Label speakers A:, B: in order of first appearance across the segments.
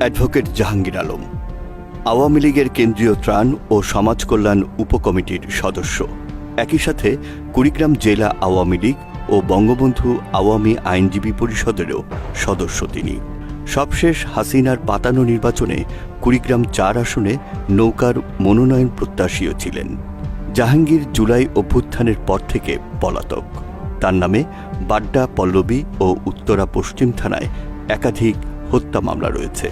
A: Advocate Jahangir Alam, Awami লীগের কেন্দ্রীয় ত্রাণ ও সমাজ কল্যাণ উপকমিটির সদস্য। একই সাথে কুড়িগ্রাম জেলা আওয়ামী লীগ ও বঙ্গবন্ধু আওয়ামী আইনজীবী পরিষদেরও সদস্য তিনি। সবশেষ হাসিনার পাতানো নির্বাচনে কুড়িগ্রাম চার আসনে নৌকার মনোনয়ন প্রত্যাশীও ছিলেন। জাহাঙ্গীর জুলাই অভ্যুত্থানের পর থেকে পলাতক। তার নামে বাড্ডা, পল্লবী ও উত্তরা পশ্চিম থানায় একাধিক হত্যা মামলা রয়েছে।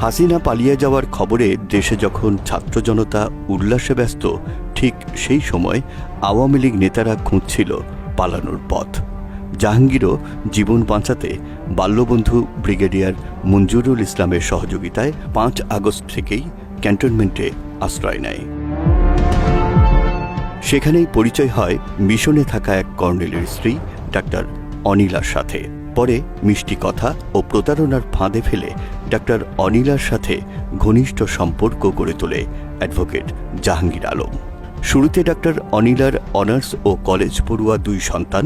A: হাসিনা পালিয়ে যাওয়ার খবরে দেশে যখন ছাত্র জনতা উল্লাসে ব্যস্ত, ঠিক সেই সময় আওয়ামী লীগ নেতারা খুঁজছিল পালানোর পথ। জাহাঙ্গীরও জীবন বাঁচাতে বাল্যবন্ধু ব্রিগেডিয়ার মঞ্জুরুল ইসলামের সহযোগিতায় পাঁচ আগস্ট থেকেই ক্যান্টনমেন্টে আশ্রয় নেয়। সেখানেই পরিচয় হয় মিশনে থাকা এক কর্নেলের স্ত্রী, ডাক্তার অনিলার সাথে। পরে মিষ্টি কথা ও প্রতারণার ফাঁদে ফেলে ডাক্তার অনিলার সাথে ঘনিষ্ঠ সম্পর্ক গড়ে তোলে অ্যাডভোকেট জাহাঙ্গীর আলম। শুরুতে ডাক্তার অনিলার অনার্স ও কলেজ পড়ুয়া দুই সন্তান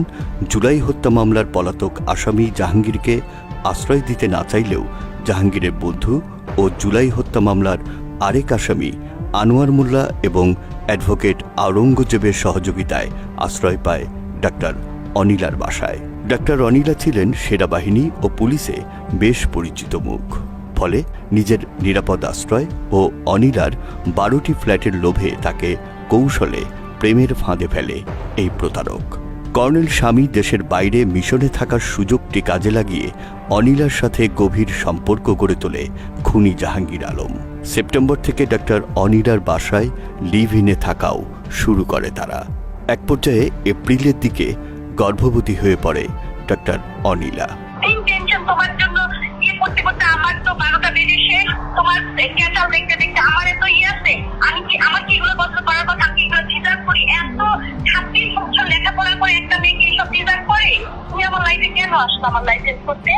A: জুলাই হত্যা মামলার পলাতক আসামি জাহাঙ্গীরকে আশ্রয় দিতে না চাইলেও জাহাঙ্গীরের বন্ধু ও জুলাই হত্যা মামলার আরেক আসামি আনোয়ার মোল্লা এবং অ্যাডভোকেট আওরঙ্গজেবের সহযোগিতায় আশ্রয় পায় ডাক্তার অনিলার বাসায়। ডাক্তার অনিলা ছিলেন সেনাবাহিনী ও পুলিশে বেশ পরিচিত মুখ। ফলে নিজের নিরাপদ আশ্রয় ও অনিলার বারোটি ফ্ল্যাটের লোভে তাকে কৌশলে প্রেমের ফাঁদে ফেলে এই প্রতারক। কর্নেল স্বামী দেশের বাইরে মিশনে থাকার সুযোগটি কাজে লাগিয়ে অনিলার সাথে গভীর সম্পর্ক গড়ে তোলে খুনি জাহাঙ্গীর আলম। সেপ্টেম্বর থেকে ডাক্তার অনিলার বাসায় লিভ ইনে থাকাও শুরু করে তারা। এক পর্যায়ে এপ্রিলের দিকে গর্ভবতী হয়ে পড়ে ডক্টর অনিলা।
B: করতে করতে আমার তো বারোটা তোমার আমার ইয়ে আছে। আমি কি, আমার কি করার কথা? আমি এগুলো করি। এত লেখাপড়া করে? একটা আমার লাইফে কেন আমার লাইসেন্স করতে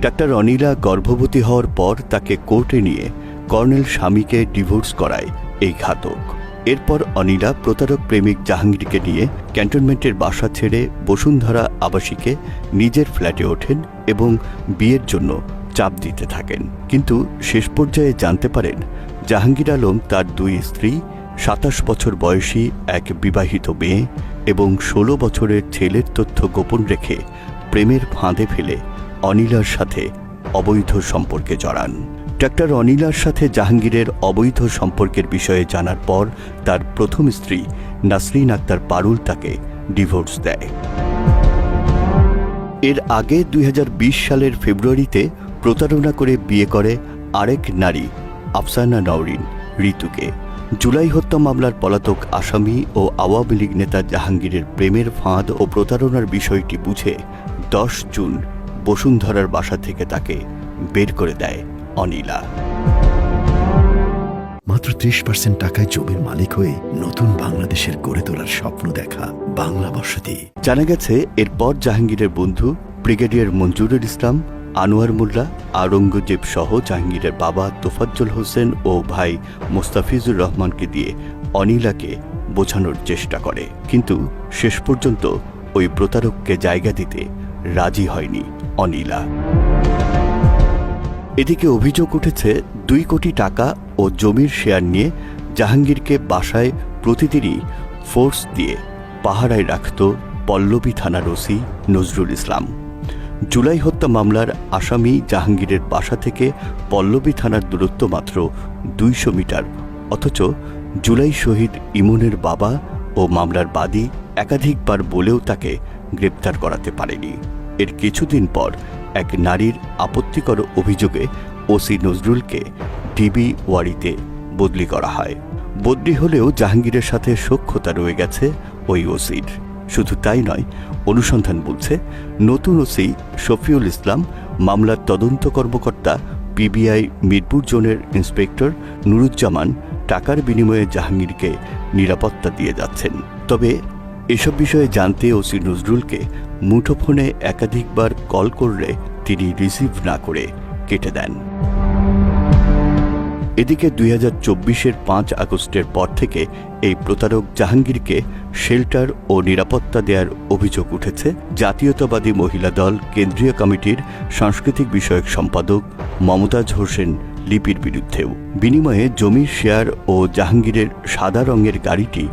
A: ডাক্তার অনিলা গর্ভবতী হওয়ার পর তাকে কোর্টে নিয়ে কর্নেল স্বামীকে ডিভোর্স করায় এই ঘাতক। এরপর অনিলা প্রতারক প্রেমিক জাহাঙ্গীরকে নিয়ে ক্যান্টনমেন্টের বাসা ছেড়ে বসুন্ধরা আবাসিকে নিজের ফ্ল্যাটে ওঠেন এবং বিয়ের জন্য চাপ দিতে থাকেন। কিন্তু শেষ পর্যায়ে জানতে পারেন জাহাঙ্গীর আলম তার দুই স্ত্রী, সাতাশ বছর বয়সী এক বিবাহিত মেয়ে এবং ষোলো বছরের ছেলের তথ্য গোপন রেখে প্রেমের ফাঁদে ফেলে অনিলার সাথে অবৈধ সম্পর্কে জড়ান। ডাক্তার অনিলার সাথে জাহাঙ্গীরের অবৈধ সম্পর্কের বিষয়ে জানার পর তার প্রথম স্ত্রী নাসরিন আক্তার পারুল তাকে ডিভোর্স দেয়। এর আগে দুই হাজার বিশ সালের ফেব্রুয়ারিতে প্রতারণা করে বিয়ে করে আরেক নারী আফসানা নওরিন ঋতুকে। জুলাই হত্যা মামলার পলাতক আসামি ও আওয়ামী লীগ নেতা জাহাঙ্গীরের প্রেমের ফাঁদ ও প্রতারণার বিষয়টি বুঝে দশ জুন বসুন্ধরার বাসা থেকে তাকে বের করে দেয় অনিলা।
C: মাত্র ত্রিশ পার্সেন্ট টাকায় জমির মালিক হয়ে নতুন বাংলাদেশের গড়ে তোলার স্বপ্ন দেখা বাংলা বসতি।
A: জানা গেছে এরপর জাহাঙ্গীরের বন্ধু ব্রিগেডিয়ার মঞ্জুরুল ইসলাম আনোয়ার মোল্লা, আওরঙ্গজেব সহ জাহাঙ্গীরের বাবা তোফাজ্জল হোসেন ও ভাই মোস্তাফিজুর রহমানকে দিয়ে অনিলাকে বোঝানোর চেষ্টা করে। কিন্তু শেষ পর্যন্ত ওই প্রতারককে জায়গা দিতে রাজি হয়নি অনিলা। এদিকে অভিযোগ উঠেছে, দুই কোটি টাকা ও জমির শেয়ার নিয়ে জাহাঙ্গীরকে বাসায় প্রতিদিনই ফোর্স দিয়ে পাহারায় রাখত পল্লবী থানার ওসি নজরুল ইসলাম। জুলাই হত্যা মামলার আসামি জাহাঙ্গীরের বাসা থেকে পল্লবী থানার দূরত্ব মাত্র দুইশো মিটার। অথচ জুলাই শহীদ ইমনের বাবা ও মামলার বাদী একাধিকবার বলেও তাকে গ্রেপ্তার করাতে পারেনি। এর কিছুদিন পর এক নারীর আপত্তিকর অভিযোগে ওসি নজরুলকে ডিবি ওয়ারিতে বদলি করা হয়। বদলি হলেও জাহাঙ্গীরের সাথে সখ্যতা রয়ে গেছে ওই ওসির। শুধু তাই নয়, অনুসন্ধান বলছে নতুন ওসি শফিউল ইসলাম, মামলার তদন্ত কর্মকর্তা পিবিআই মিরপুর জোনের ইন্সপেক্টর নুরুজ্জামান টাকার বিনিময়ে জাহাঙ্গীরকে নিরাপত্তা দিয়ে যাচ্ছেন। তবে এসব বিষয়ে জানতে ওসি নজরুলকে মুঠোফোনে একাধিকবার কল করলে তিনি রিসিভ না করে কেটে দেন। এদিকে দুই হাজার চব্বিশের পাঁচ আগস্টের পর থেকে এই প্রতারক জাহাঙ্গীরকে শেল্টার ও নিরাপত্তা দেওয়ার অভিযোগ উঠেছে। জাতীয়তাবাদী মহিলা দল, কেন্দ্রীয় কমিটির সাংস্কৃতিক বিষয়ক সম্পাদক মমতাজ হোসেন লিপির বিরুদ্ধেও। বিনিময়ে জমির শেয়ার ও জাহাঙ্গীরের সাদা রঙের গাড়িটি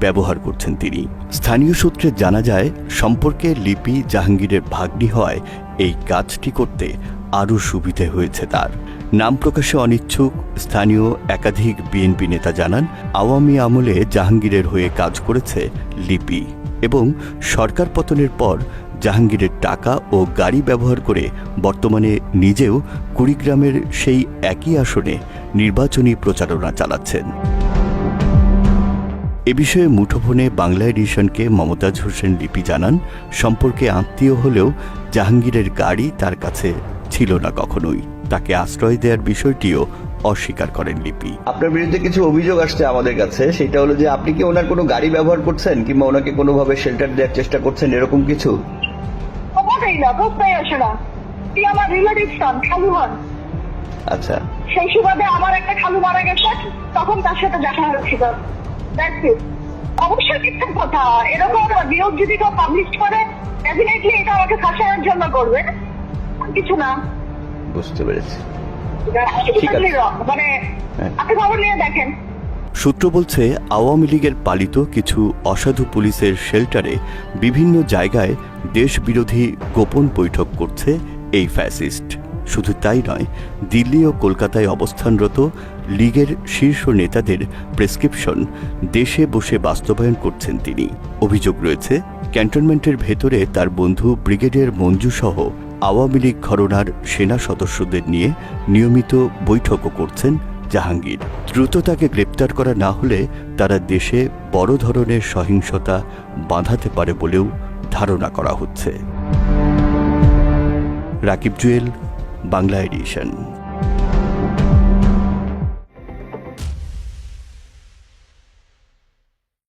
A: ব্যবহার করছেন তিনি। স্থানীয় সূত্রে জানা যায়, সম্পর্কে লিপি জাহাঙ্গীরের ভাগ্নি হওয়ায় এই কাজটি করতে আরও সুবিধে হয়েছে তার। নাম প্রকাশে অনিচ্ছুক স্থানীয় একাধিক বিএনপি নেতা জানান, আওয়ামী আমলে জাহাঙ্গীরের হয়ে কাজ করেছে লিপি এবং সরকার পতনের পর জাহাঙ্গীরের টাকা ও গাড়ি ব্যবহার করে বর্তমানে নিজেও কুড়িগ্রামের সেই একই আসনে নির্বাচনী প্রচারণা চালাচ্ছেন। এ বিষয়ে মুঠোফোনে বাংলা এডিশনকে মমতাজ হোসেন লিপি জানান, সম্পর্কে আত্মীয় হলেও জাহাঙ্গীরের গাড়ি তার কাছে ছিল না কখনোই। তাকে আশ্রয় দেওয়ার বিষয়টিও অস্বীকার করেন লিপি।
D: আপনার বিরুদ্ধে কিছু অভিযোগ আসছে আমাদের কাছে সেটা হলো যে আপনি কি ওনার কোনো গাড়ি ব্যবহার করছেন কিংবা ওনাকে কোনোভাবে শেল্টার দেওয়ার চেষ্টা করছেন এরকম কিছু? আচ্ছা।
B: সেই সুবাদে আমার একটা খালু মারা গেছে তখন তার সাথে দেখা হয়েছিল। অবশ্যই মিথ্যার কথা। এরকম বিয়োগ যদি কেউ পাবলিশ করে ডেফিনেটলি এটা আমাকে ফাঁসানোর জন্য করবে। কিছু না।
D: বুঝতে পেরেছি
B: Absolutely wrong. মানে
D: হ্যাঁ।
B: আপনি খবর নিয়ে দেখেন
A: সূত্র বলছে আওয়ামী লীগের পালিত কিছু অসাধু পুলিশের শেল্টারে বিভিন্ন জায়গায় দেশবিরোধী গোপন বৈঠক করছে এই ফ্যাসিস্ট শুধু তাই নয় দিল্লি ও কলকাতায় অবস্থানরত লীগের শীর্ষ নেতাদের প্রেসক্রিপশন দেশে বসে বাস্তবায়ন করছেন তিনি অভিযোগ রয়েছে ক্যান্টনমেন্টের ভেতরে তার বন্ধু ব্রিগেডিয়ার মঞ্জু সহ আওয়ামী লীগ ঘরনার সেনা সদস্যদের নিয়ে নিয়মিত বৈঠকও করছেন জাহাঙ্গীর। দ্রুত তাকে গ্রেপ্তার করা না হলে তারা দেশে বড় ধরনের সহিংসতা বাঁধাতে পারে বলেও ধারণা করা হচ্ছে। রাকিব জুয়েল, বাংলা এডিশন।